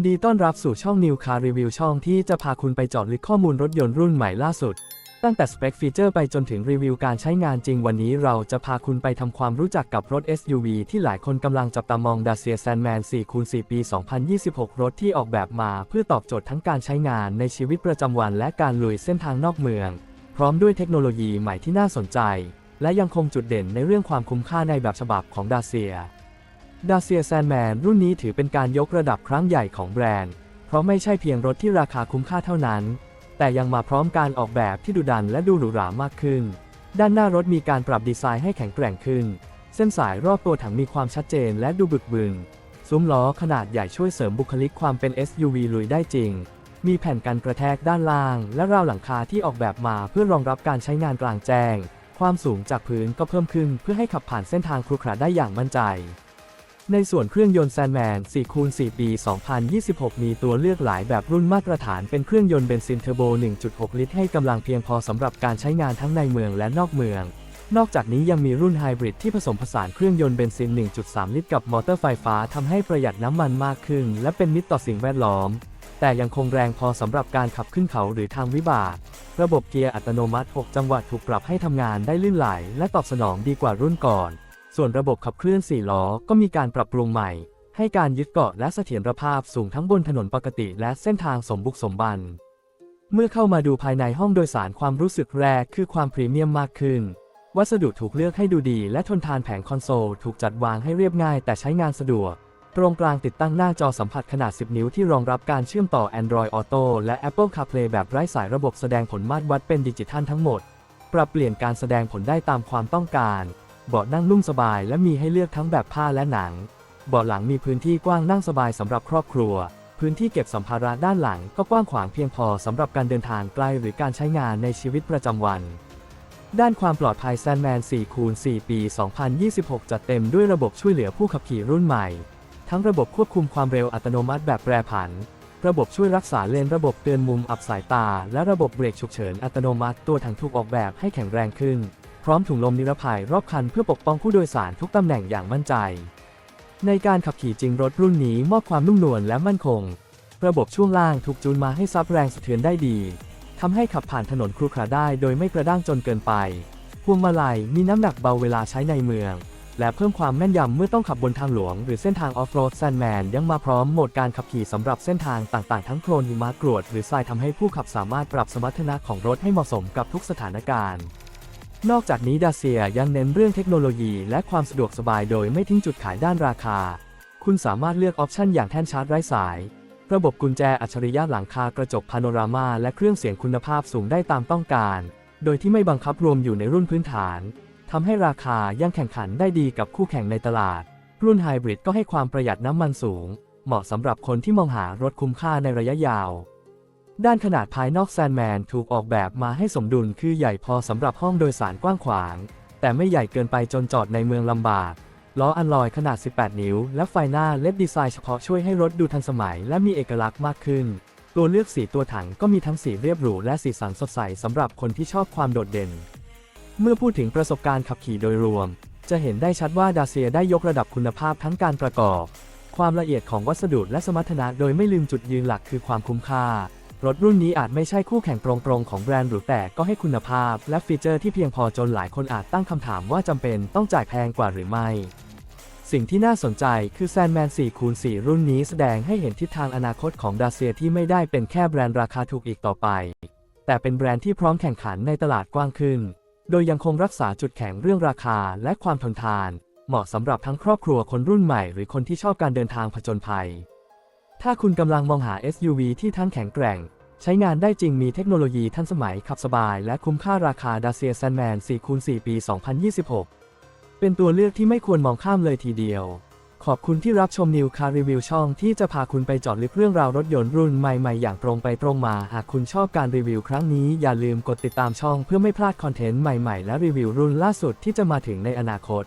นดีต้อนรับสู่ช่อง New Car Review ช่องที่จะพาคุณไปเจอดลึกข้อมูลรถยนต์รุ่นใหม่ล่าสุด ตั้งแต่สเปคฟีเจอร์ไปจนถึงรีวิวการใช้งานจริงวันนี้เราจะพาคุณไปทำความรู้จักกับรถ SUV ที่หลายคนกำลังจับตามอง Dacia Sandman 4คูณ4ปี 2026 รถที่ออกแบบมาเพื่อตอบโจทย์ทั้งการใช้งานในชีวิตประจำวันและการลุยเส้นทางนอกเมือง พร้อมด้วยเทคโนโลยีใหม่ที่น่าสนใจ และยังคงจุดเด่นในเรื่องความคุ้มค่าในแบบฉบับของ Dacia Dacia Sandman รุ่นนี้ถือเป็นการยกระดับครั้งใหญ่ของแบรนด์ เพราะไม่ใช่เพียงรถที่ราคาคุ้มค่าเท่านั้น แต่ยังมาพร้อมการออกแบบที่ดุดันและดูหรูหรามากขึ้น ด้านหน้ารถมีการปรับดีไซน์ให้แข็งแกร่งขึ้น เส้นสายรอบตัวถังมีความชัดเจนและดูบึกบึนซุ้มล้อขนาดใหญ่ช่วยเสริมบุคลิกความเป็น SUV ลุยได้จริง มีแผ่นกันกระแทกด้านล่าง และราวหลังคาที่ออกแบบมาเพื่อรองรับการใช้งานกลางแจ้ง ความสูงจากพื้นก็เพิ่มขึ้นเพื่อให้ขับผ่านเส้นทางครุขระได้อย่างมั่นใจ ในส่วนเครื่องยนต์แซนแมน4คูณ4ปี 2026 มีตัวเลือกหลายแบบรุ่นมาตรฐานเป็นเครื่องยนต์เบนซินเทอร์โบ 1.6 ลิตรให้กำลังเพียงพอสำหรับการใช้งานทั้งในเมืองและนอกเมือง นอกจากนี้ยังมีรุ่นไฮบริดที่ผสมผสานเครื่องยนต์เบนซิน 1.3 ลิตรกับมอเตอร์ไฟฟ้าทำให้ประหยัดน้ำมันมากขึ้น และเป็นมิตรต่อสิ่งแวดล้อม แต่ยังคงแรงพอสำหรับการขับขึ้นเขาหรือทางวิบาก ระบบเกียร์อัตโนมัติ 6 จังหวะถูกปรับให้ทำงานได้ลื่นไหล และตอบสนองดีกว่ารุ่นก่อน ส่วนระบบขับเคลื่อน 4 ล้อก็มีการปรับปรุงใหม่ ให้การยึดเกาะและเสถียรภาพสูงทั้งบนถนนปกติและเส้นทางสมบุกสมบัน เมื่อเข้ามาดูภายในห้องโดยสารความรู้สึกแรกคือความพรีเมียมมากขึ้น วัสดุถูกเลือกให้ดูดีและทนทานแผงคอนโซลถูกจัดวางให้เรียบง่ายแต่ใช้งานสะดวก ตรงกลางติดตั้งหน้าจอสัมผัสขนาด 10 นิ้วที่รองรับการเชื่อมต่อ Android Auto และ Apple CarPlay แบบไร้สายระบบแสดงผลมาตรวัดเป็นดิจิทัลทั้งหมด ปรับเปลี่ยนการแสดงผลได้ตามความต้องการ เบาะนั่งนุ่มสบายและมีให้เลือกทั้งแบบผ้าและหนัง เบาะหลังมีพื้นที่กว้างนั่งสบายสำหรับครอบครัว พื้นที่เก็บสัมภาระด้านหลังก็กว้างขวางเพียงพอสำหรับการเดินทางไกลหรือการใช้งานในชีวิตประจำวัน ด้านความปลอดภัย Sandman 4คูณ4ปี 2026 จัดเต็มด้วยระบบช่วยเหลือผู้ขับขี่รุ่นใหม่ ทั้งระบบควบคุมความเร็วอัตโนมัติแบบแปรผัน ระบบช่วยรักษาเลน ระบบเตือนมุมอับสายตา และระบบเบรกฉุกเฉินอัตโนมัติตัวถังถูกออกแบบให้แข็งแรงขึ้น ร้อมถุงลมนิรภัยรอบคันเพื่อปกป้องผู้โดยสารทุกตำแหน่งอย่างมั่นใจ ในการขับขี่จริงรถรุ่นนี้มอบความนุ่มนวลและมั่นคง ระบบช่วงล่างถูกจูนมาให้ซับแรงสะเทือนได้ดีทำให้ขับผ่านถนนครุขระได้โดยไม่กระด้างจนเกินไป พวงมาลัยมีน้ำหนักเบาเวลาใช้ในเมือง และเพิ่มความแม่นยำเมื่อต้องขับบนทางหลวง หรือเส้นทางออฟโรดแซนแมนยังมาพร้อมโหมดการขับขี่สำหรับเส้นทางต่างๆ ทั้งโคลนหิมะกรวดหรือทรายทำให้ผู้ขับสามารถปรับสมรรถนะของรถให้เหมาะสมกับทุกสถานการณ์ นอกจากนี้ดาเซียยังเน้นเรื่องเทคโนโลยีและความสะดวกสบายโดยไม่ทิ้งจุดขายด้านราคา คุณสามารถเลือกออปชันอย่างแท่นชาร์จไร้สาย ระบบกุญแจอัจฉริยะหลังคากระจกพาโนรามาและเครื่องเสียงคุณภาพสูงได้ตามต้องการ โดยที่ไม่บังคับรวมอยู่ในรุ่นพื้นฐานทำให้ราคายังแข่งขันได้ดีกับคู่แข่งในตลาด รุ่นไฮบริดก็ให้ความประหยัดน้ำมันสูง เหมาะสำหรับคนที่มองหารถคุ้มค่าในระยะยาว ด้านขนาดภายนอกแซนแมนถูกออกแบบมาให้สมดุลคือใหญ่พอสำหรับห้องโดยสารกว้างขวาง แต่ไม่ใหญ่เกินไปจนจอดในเมืองลำบาก ล้ออัลลอยขนาด 18 นิ้ว และไฟหน้าเล็บดีไซน์เฉพาะช่วยให้รถดูทันสมัยและมีเอกลักษณ์มากขึ้น ตัวเลือกสีตัวถังก็มีทั้งสีเรียบหรูและสีสันสดใสสำหรับคนที่ชอบความโดดเด่น เมื่อพูดถึงประสบการณ์ขับขี่โดยรวม จะเห็นได้ชัดว่าดาเซียได้ยกระดับคุณภาพทั้งการประกอบ ความละเอียดของวัสดุและสมรรถนะโดยไม่ลืมจุดยืนหลักคือความคุ้มค่า รถรุ่นนี้อาจไม่ใช่คู่แข่งตรงๆของแบรนด์หรือแต่ก็ให้คุณภาพ และฟีเจอร์ที่เพียงพอจนหลายคนอาจตั้งคำถามว่าจำเป็นต้องจ่ายแพงกว่าหรือไม่ สิ่งที่น่าสนใจคือ Sandman 4คูณ4รุ่นนี้แสดงให้เห็นทิศทางอนาคตของดาเซียที่ไม่ได้เป็นแค่แบรนด์ราคาถูกอีกต่อไป แต่เป็นแบรนด์ที่พร้อมแข่งขันในตลาดกว้างขึ้น โดยยังคงรักษาจุดแข็งเรื่องราคาและความทนทาน เหมาะสำหรับทั้งครอบครัวคนรุ่นใหม่ หรือคนที่ชอบการเดินทางผจญภัย ถ้าคุณกำลังมองหา SUV ที่ทั้งแข็งแกร่ง ใช้งานได้จริงมีเทคโนโลยีทันสมัยขับสบายและคุ้มค่าราคา Dacia Sandman 4คูณ4ปี 2026 เป็นตัวเลือกที่ไม่ควรมองข้ามเลยทีเดียว ขอบคุณที่รับชมนิวคารีวิวช่องที่จะพาคุณไปจอดลึกเรื่องราวรถยนต์รุ่นใหม่ๆ อย่างตรงไปตรงมา หากคุณชอบการรีวิวครั้งนี้อย่าลืมกดติดตามช่องเพื่อไม่พลาดคอนเทนต์ใหม่ๆ และรีวิวรุ่นล่าสุดที่จะมาถึงในอนาคต